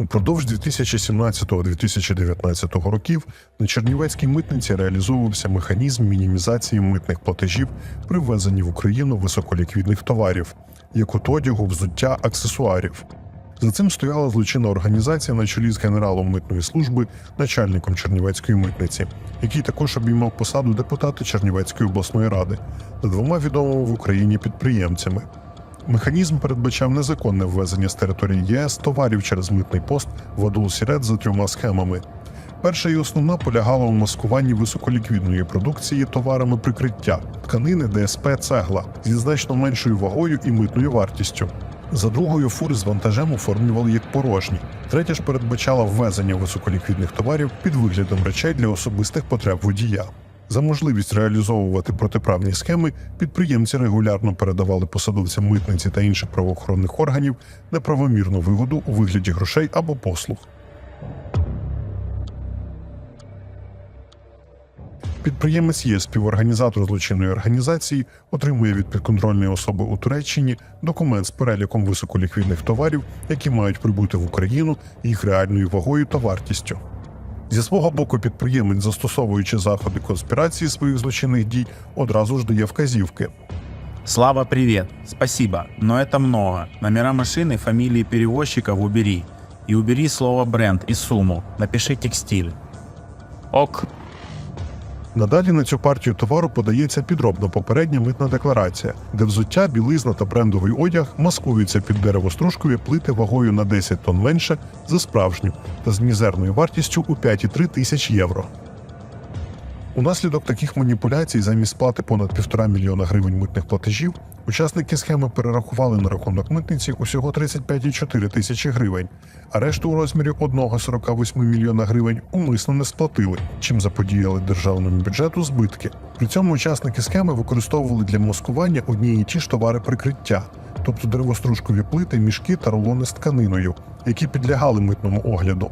Упродовж 2017-2019 років на Чернівецькій митниці реалізовувався механізм мінімізації митних платежів при ввезенні в Україну високоліквідних товарів, як от одягу, взуття, аксесуарів. За цим стояла злочинна організація на чолі з генералом митної служби, начальником Чернівецької митниці, який також обіймав посаду депутата Чернівецької обласної ради та двома відомими в Україні підприємцями. Механізм передбачав незаконне ввезення з території ЄС товарів через митний пост в Адул-Сірет за трьома схемами. Перша і основна полягала у маскуванні високоліквідної продукції товарами прикриття, тканини, ДСП, цегла зі значно меншою вагою і митною вартістю. За другою фури з вантажем оформлювали як порожні. Третя ж передбачала ввезення високоліквідних товарів під виглядом речей для особистих потреб водія. За можливість реалізовувати протиправні схеми підприємці регулярно передавали посадовцям митниці та інших правоохоронних органів неправомірну вигоду у вигляді грошей або послуг. Підприємець є співорганізатор злочинної організації, отримує від підконтрольної особи у Туреччині документ з переліком високоліквідних товарів, які мають прибути в Україну їх реальною вагою та вартістю. Зі свого боку, підприємець, застосовуючи заходи конспірації своїх злочинних дій, одразу ж дає вказівки. Слава, привет. Спасибо, но это много. Номера машины, фамилии перевозчиков убери. И убери слово бренд и сумму. Напиши текстиль. Ок. Надалі на цю партію товару подається підробна попередня митна декларація, де взуття, білизна та брендовий одяг маскуються під деревостружкові плити вагою на 10 тонн менше за справжню та з мізерною вартістю у 5,3 тисяч євро. Унаслідок таких маніпуляцій замість сплати понад півтора мільйона гривень митних платежів учасники схеми перерахували на рахунок митниці усього 35,4 тисячі гривень, а решту у розмірі 1,48 мільйона гривень умисно не сплатили, чим заподіяли державному бюджету збитки. При цьому учасники схеми використовували для маскування одні і ті ж товари прикриття, тобто деревостружкові плити, мішки та рулони з тканиною, які підлягали митному огляду.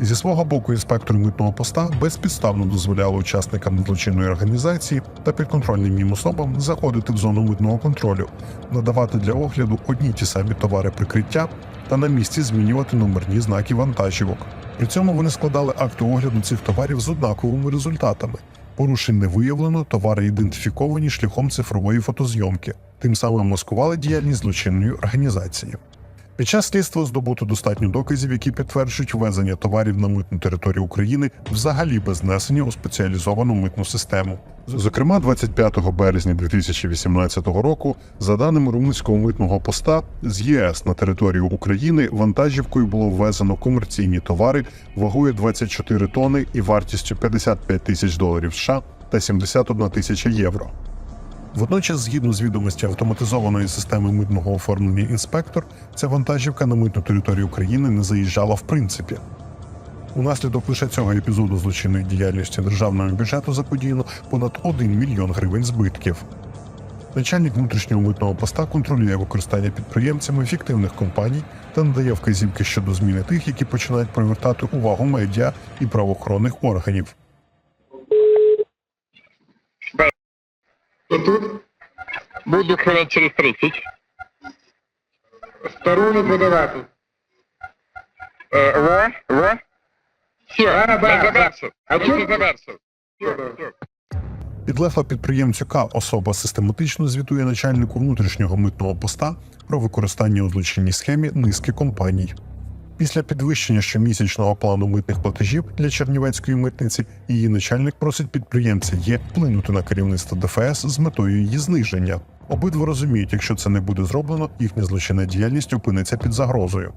Зі свого боку, інспектор митного поста безпідставно дозволяли учасникам злочинної організації та підконтрольним їм особам заходити в зону митного контролю, надавати для огляду одні ті самі товари прикриття та на місці змінювати номерні знаки вантажівок. При цьому вони складали акти огляду цих товарів з однаковими результатами. Порушень не виявлено, товари ідентифіковані шляхом цифрової фотозйомки, тим самим маскували діяльність злочинної організації. Під час слідства здобуто достатньо доказів, які підтверджують ввезення товарів на митну територію України взагалі без внесення у спеціалізовану митну систему. Зокрема, 25 березня 2018 року, за даними румунського митного поста, з ЄС на територію України вантажівкою було ввезено комерційні товари вагою 24 тони і вартістю 55 тисяч доларів США та 71 тисяча євро. Водночас, згідно з відомості автоматизованої системи митного оформлення інспектор, ця вантажівка на митну територію України не заїжджала в принципі. Унаслідок лише цього епізоду злочинної діяльності державного бюджету заподіяно понад 1 мільйон гривень збитків. Начальник внутрішнього митного поста контролює використання підприємцями фіктивних компаній та надає вказівки щодо зміни тих, які починають привертати увагу медіа і правоохоронних органів. Тут Буду хвилин через 30. сторону подавати. Е, во, во. Все, А, да, я да. завершив. А чому- завершив. Підлегла підприємцю К особа систематично звітує начальнику внутрішнього митного поста про використання у злочинній схемі низки компаній. Після підвищення щомісячного плану митних платежів для Чернівецької митниці її начальник просить підприємця є вплинути на керівництво ДФС з метою її зниження. Обидва розуміють, якщо це не буде зроблено, їхня злочинна діяльність опиниться під загрозою.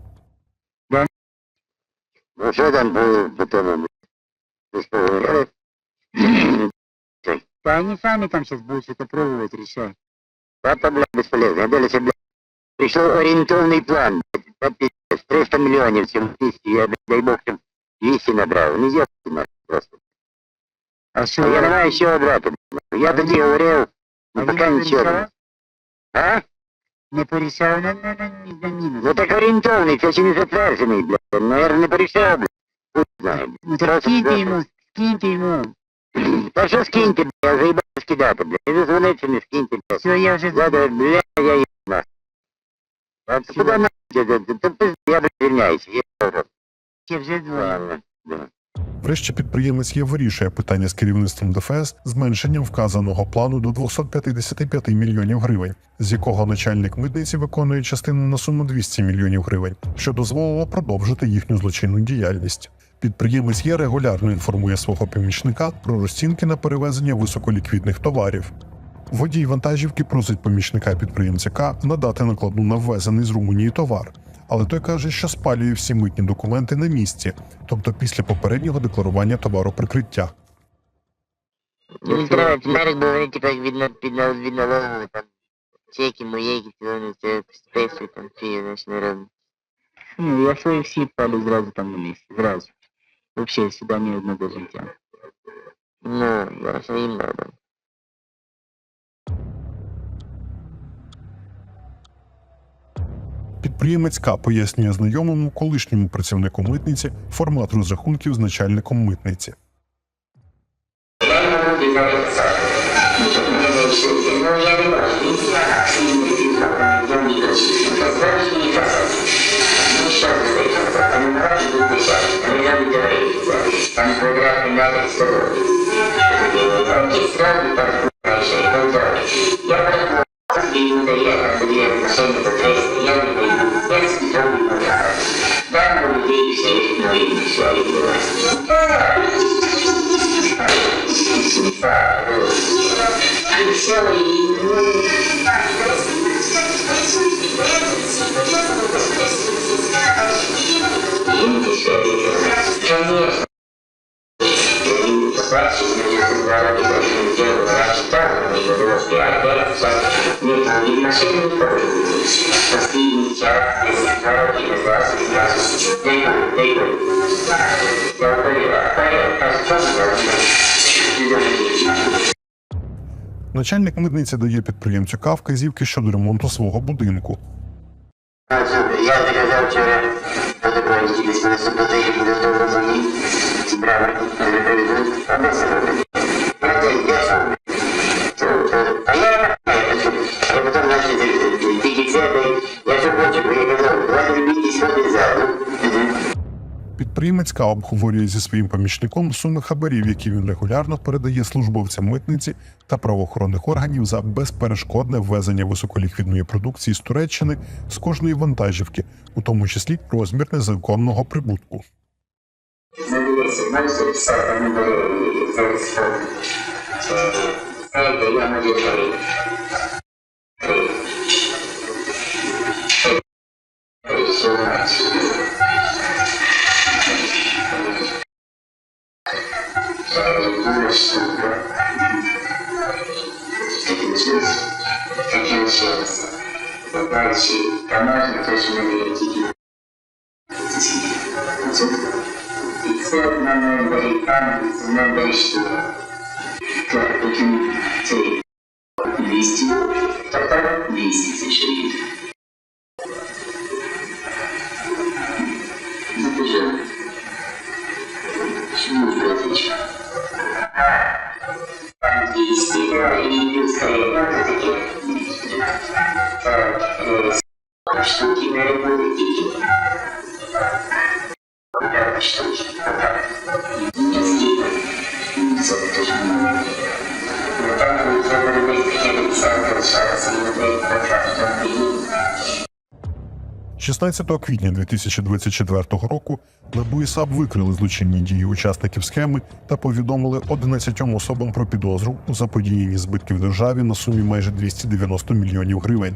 Ну що там по, по тому? Ви що говорили? Да они сами там сейчас будут что-то пробовать решать. Это, бля, бесполезно. Было, бля, пришел ориентовный план. блядь, по пиздец, 300 миллионов всем вместе. Я, блядь, дай бог, там 200 набрал. Ну, я нахуй просто. А А что, я давай еще обратно. блядь. Я тоді говорил, ну, а пока вы не ничего. порешали? А? Не порешал на, на, на, на минус. Ну, так ориентовный, це ще не затверджений, блядь. Наверное, не порішав, блядь. Хуй знає. Ну, так скиньте ему, скиньте ему. Та що скиньте, блядь, я заїбав скидати, блядь. Не зазвониться, не скиньте, блядь. Все, я уже... Ладно, бля, я ебна. А ты куда нахуй? Ты, ты, ты, я, блядь, извиняюсь. Я, Ще вже двоє. Ладно, да. Врешті підприємець є вирішує питання з керівництвом ДФС зменшенням вказаного плану до 255 мільйонів гривень, з якого начальник митниці виконує частину на суму 200 мільйонів гривень, що дозволило продовжити їхню злочинну діяльність. Підприємець є регулярно інформує свого помічника про розцінки на перевезення високоліквідних товарів. Водій вантажівки просить помічника підприємця надати накладну на ввезений з Румунії товар. Але той каже, що спалює всі митні документи на місці, тобто після попереднього декларування товару прикриття. Ну, треба, тепер, налогового там чеки які вони це списують там ці наш народ. Ну, я свої всі палю зразу там на місці, зразу. Взагалі, сюди ні одного життя. Ну, що їм надо. Підприємець К пояснює знайомому колишньому працівнику митниці формат розрахунків з начальником митниці. Там квадратный метр Начальник митниці дає підприємцю К вказівки щодо ремонту свого будинку. Я заказал вчера подоконники без велосипеда буде довго за ним. Зібрали, не привезуть, а Підприємець обговорює зі своїм помічником суми хабарів, які він регулярно передає службовцям митниці та правоохоронних органів за безперешкодне ввезення високоліквідної продукції з Туреччини з кожної вантажівки, у тому числі розмір незаконного прибутку. Знаєте, знаєте, все, там не було зараз Знаєте, я не то, що ми тільки І це на новий там, на дощу. Так, потім цей 200, так, так, 200 це 16 квітня 2024 року НАБУ і викрили злочинні дії учасників схеми та повідомили 11 особам про підозру у заподіянні збитків державі на сумі майже 290 мільйонів гривень.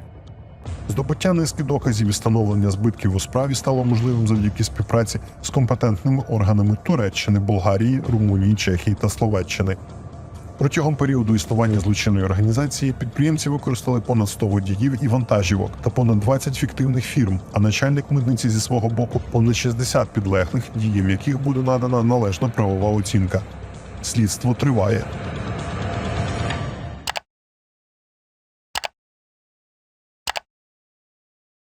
Здобуття низки доказів і встановлення збитків у справі стало можливим завдяки співпраці з компетентними органами Туреччини, Болгарії, Румунії, Чехії та Словаччини. Протягом періоду існування злочинної організації підприємці використали понад 100 водіїв і вантажівок та понад 20 фіктивних фірм, а начальник митниці зі свого боку понад 60 підлеглих, діям яких буде надана належна правова оцінка. Слідство триває.